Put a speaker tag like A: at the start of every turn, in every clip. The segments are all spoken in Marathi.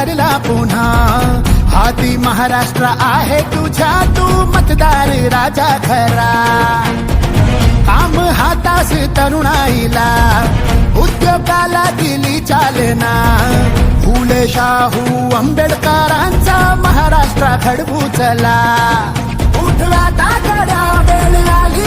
A: ठरला पुन्हा. हाती महाराष्ट्र आहे तुझ्या तू मतदार राजा खरा. काम हातास तरुणाईला उद्योगाला दिली चालना. फुले शाहू आंबेडकरांचा महाराष्ट्र घडवू चला उठला ताकड्या वेळ आली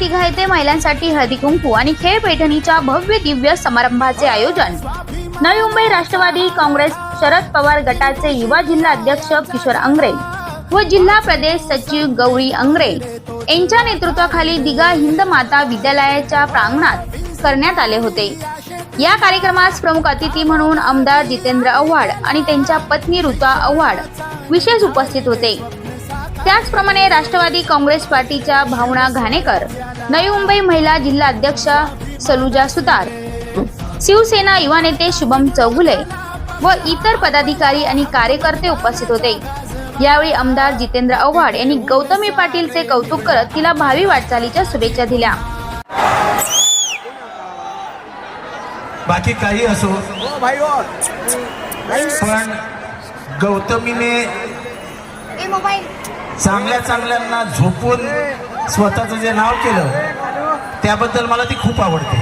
B: तिघा यंदाही येथे महिलांसाठी हळदी कुंकू आणि खेळ पैठणीच्या भव्य दिव्य समारंभाचे आयोजन. नवी मुंबई राष्ट्रवादी काँग्रेस शरद पवार गटाचे युवा जिल्हा अध्यक्ष किशोर अंग्रे व जिल्हा प्रदेश सचिव गौरी अंग्रे यांच्या नेतृत्वाखाली दिघा हिंद माता विद्यालयाच्या प्रांगणात करण्यात आले होते. या कार्यक्रमास प्रमुख अतिथी म्हणून आमदार जितेंद्र आव्हाड आणि त्यांच्या पत्नी ऋता आव्हाड विशेष उपस्थित होते. त्याचप्रमाणे राष्ट्रवादी काँग्रेस पार्टीच्या भावना घाणेकर नवी मुंबई महिला जिल्हा अध्यक्ष सलुजा सुतार शिवसेना युवा नेते शुभम चौगुले व इतर पदाधिकारी आणि कार्यकर्ते उपस्थित होते. यावेळी आमदार जितेंद्र आव्हाड यांनी गौतमी पाटीलचे कौतुक करत तिला भावी वाटचालीच्या शुभेच्छा दिल्या.
C: बाकी काही असो पण गौतमीने चांगल्या चांगल्यांना झोपून स्वतःचं जे नाव केलं त्याबद्दल मला ती खूप आवडते.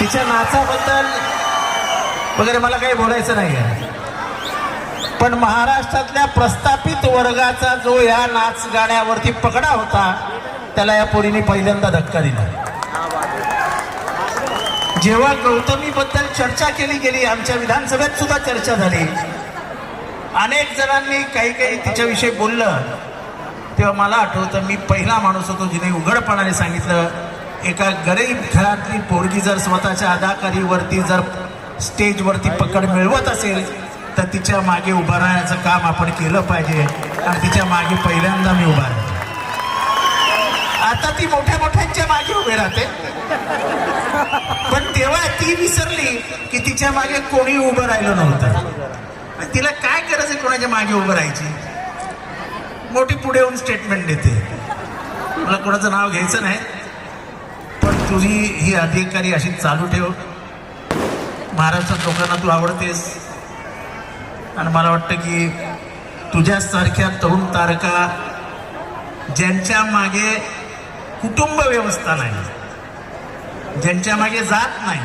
C: तिच्या नाचाबद्दल वगैरे मला काही बोलायचं नाही आहे पण महाराष्ट्रातल्या प्रस्थापित वर्गाचा जो या नाच गाण्यावरती पकडा होता त्याला या पोरीने पहिल्यांदा धक्का दिला. जेव्हा गौतमीबद्दल चर्चा केली गेली आमच्या विधानसभेत सुद्धा चर्चा झाली. अनेक जणांनी काही काही तिच्याविषयी बोललं. तेव्हा मला आठवतं मी पहिला माणूस होतो जिने उघडपणाने सांगितलं एका गरीब घरातली पोरगी जर स्वतःच्या अदाकारीवरती जर स्टेजवरती पकड मिळवत असेल तर तिच्यामागे उभं राहण्याचं काम आपण केलं पाहिजे. आणि तिच्यामागे पहिल्यांदा मी उभा राहतो आता ती मोठ्या मोठ्यांच्या मागे उभे राहते. पण तेव्हा ती विसरली की तिच्यामागे कोणी उभं राहिलं नव्हतं. तिला काय गरज आहे कोणाच्या मागे उभं राहायची? मोठी पुढे येऊन स्टेटमेंट देते. मला कोणाचं नाव घ्यायचं नाही पण तुझी ही अधिकारी अशी चालू ठेव. महाराष्ट्रात लोकांना तू आवडतेस. आणि मला वाटतं की तुझ्यासारख्या तरुण तारका ज्यांच्या मागे कुटुंब व्यवस्था नाही ज्यांच्या मागे जात नाही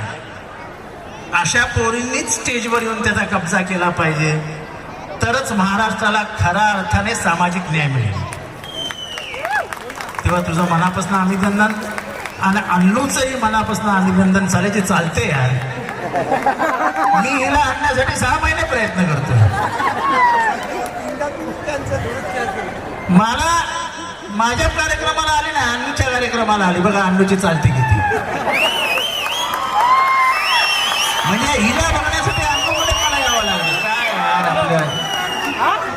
C: अशा पोरींनीच स्टेजवर येऊन त्याचा कब्जा केला पाहिजे. तरच महाराष्ट्राला खऱ्या अर्थाने सामाजिक न्याय मिळेल. तेव्हा तुझं मनापासून अभिनंदन आणि अण्णूचंही मनापासून अभिनंदन चालायचे चालते यार. मी हिला आणण्यासाठी सहा महिने प्रयत्न करतो मला माझ्या कार्यक्रमाला आली ना अन्नूच्या कार्यक्रमाला आली. बघा अन्नूची चालते किती. म्हणजे हिला बघण्यासाठी अन्नूकडे मला यावं लागलं. काय यार आपलं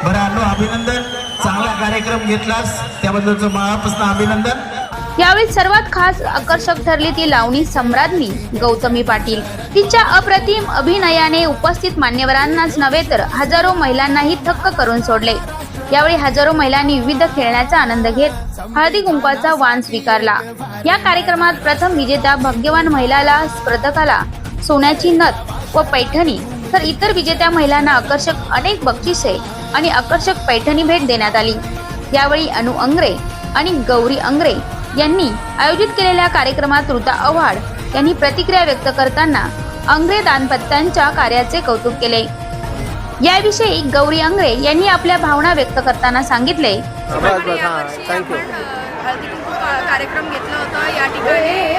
C: बरं अनु अभिनंदन. चांगला कार्यक्रम घेतलास. त्याबद्दलचं मनापासून अभिनंदन.
B: यावेळी सर्वात खास आकर्षक ठरली ती लावणी सम्राज्ञी गौतमी पाटील. तिच्या अप्रतिम अभिनयाने उपस्थित मान्यवरांनाच नव्हे तर हजारो महिलांनाही थक्क करून सोडले. यावेळी हजारो महिलांनी विविध खेळण्याचा आनंद घेत हळदी कुंकवाचा वाण स्वीकारला. या कार्यक्रमात प्रथम विजेता भाग्यवान महिलाला स्पर्धकाला सोन्याची नथ व पैठणी. तर इतर विजेत्या महिलांना आकर्षक अनेक बक्षिसे आणि आकर्षक पैठणी भेट देण्यात आली. यावेळी अनु अंग्रे आणि गौरी अंग्रे यांनी आयोजित केलेल्या कार्यक्रमात ऋता आव्हाड यांनी प्रतिक्रिया व्यक्त करताना अंग्रे दाम्पत्यांच्या कार्याचे कौतुक केले. याविषयी गौरी अंग्रे यांनी आपल्या भावना व्यक्त करताना सांगितले.
D: कार्यक्रम घेतला होता. या ठिकाणी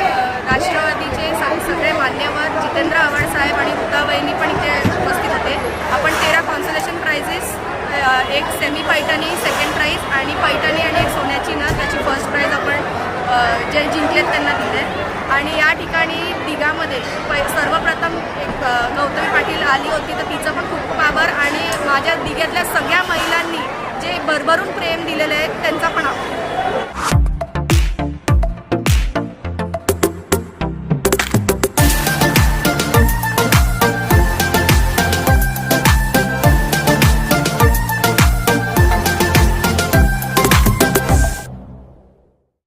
D: मान्यवर जितेंद्र आव्हाड साहेब आणि ऋता पण इथे उपस्थित होते. आपण तेरा कॉन्सलेशन प्राइजेस एक सेमी पैठणी सेकंड प्राईज आणि पैठणी आणि एक सोन्याची न त्याची फर्स्ट प्राईज आपण जे जिंकलेत त्यांना दिले आणि या ठिकाणी दिघामध्ये पै सर्वप्रथम एक गौतमी पाटील आली होती तर तिचं पण खूप खूप आभार आणि माझ्या दिघ्यातल्या सगळ्या महिलांनी जे भरभरून प्रेम दिलेलं आहे त्यांचा पण आभार.